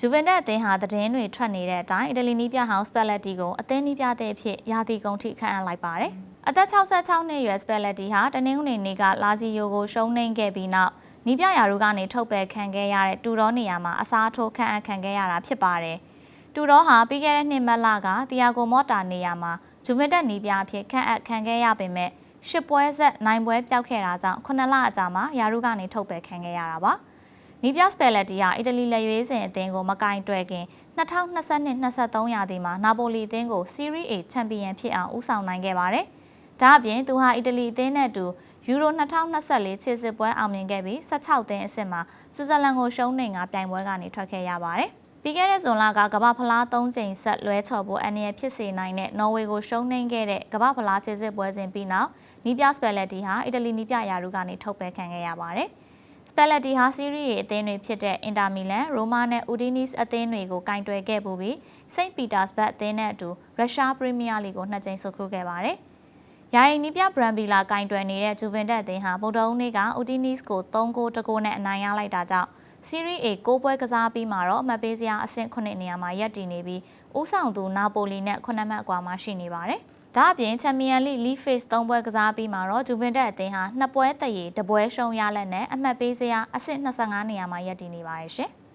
ဂျူဗန်တက်အသင်းဟာသတင်းတွေထွက်နေတဲ့အတိုင်းအီတလီနီးပြဟောင်းစပယ်လက်တီကိုအသင်းနီးပြတဲ့အဖြစ်ယာတီကုန်ထိခန့်အပ်လိုက်ပါတယ်။အသက်66နှစ်အရွယ်စပယ်လက်တီဟာတနင်္ဂနွေနေ့ကလာဇီယိုကိုရှုံးနိမ့်ခဲ့ပြီးနောက်နီးပြရာထူးကနေထုတ်ပယ်ခံခဲ့ရတဲ့တူရောနေရာမှာအစားထိုးခန့်အပ်ခံခဲ့ရတာဖြစ်ပါတယ်။တူရောဟာပြီးခဲ့တဲ့နှစ်မတ်လကတီယာဂိုမော့တာနေရာမှာဂျူဗန်တက်နီးပြအဖြစ်ခန့်အပ်ခံခဲ့ရပေမဲ့ရှစ်ပွဲဆက်နိုင်ပွဲပျောက်ခဲ့တာကြောင့်ခုနှစ်လအကြာမှာယာရုကနေထုတ်ပယ်ခံခဲ့ရတာပါ။ နီးပြစပယ်လက်တီဟာအီတလီလက်ရွေးစင်အသင်းကိုမကင်တွယ်ခင်2022-23ရာသီမှာနာပိုလီအသင်းကို Serie A ချန်ပီယံဖြစ်အောင်ဦးဆောင်နိုင်ခဲ့ပါတယ်။ဒါအပြင်သူဟာအီတလီအသင်းနဲ့အတူယူရို2024ခြေစစ်ပွဲအောင်မြင်ခဲ့ပြီး16သင်းအဆင့်မှာဆွစ်ဇာလန်ကိုရှုံးနေငါပြိုင်ပွဲကနေထွက်ခဲ့ရပါတယ်။ပြီးခဲ့တဲ့ဇွန်လကကမ္ဘာဖလား၃ချိန်ဆက်လွဲချော်ဖို့အန်ရဖြစ်စေနိုင်တဲ့နော်ဝေကိုရှုံးနိမ့်ခဲ့တဲ့ကမ္ဘာဖလားခြေစစ်ပွဲစဉ်ပြီးနောက်နီးပြစပယ်လက်တီဟာအီတလီနီးပြရာထူးကနေထုတ်ပယ်ခံခဲ့ရပါတယ်။ စပယ်လက်တီဟာစီးရီးရဲ့အသင်းတွေဖြစ်တဲ့အင်တာမီလန်၊ရိုမာနဲ့ဦးဒီနီစ်အသင်းတွေကိုကင်တွယ်ခဲ့ပူပြီးစိန့်ပီတာစဘတ်အသင်းနဲ့အတူရုရှားပရီးမီးယားလီဂ်ကိုနှစ်ကြိမ်ဆုတ်ခူးခဲ့ပါတယ်။ယာယီနီးပြဘရန်ဘီလာကင်တွယ်နေတဲ့ဂျူဗန်တက်အသင်းဟာဗုဒ္ဓဟူးနေ့ကဦးဒီနီစ်ကို3ဂိုးတကိုးနဲ့အနိုင်ရလိုက်တာကြောင့်စီးရီး A ကိုပွဲကစားပြီးမှတော့အမှတ်ပေးစရာအဆင့်9နေရာမှာရပ်တည်နေပြီးဦးဆောင်သူနာပိုလီနဲ့9မှတ်အကွာမှာရှိနေပါတယ်။ဒါအပြင်ချန်ပီယံလိလီဖေ့စ်3ပွဲကစားပြီးမှတော့ဂျူဗန်တက်အသင်းဟာနှစ်ပွဲတည်ရတပွဲရှုံးရလက်နဲ့အမှတ်ပေးစရာအဆင့်25နေရာမှာရပ်တည်နေပါတယ်ရှင်။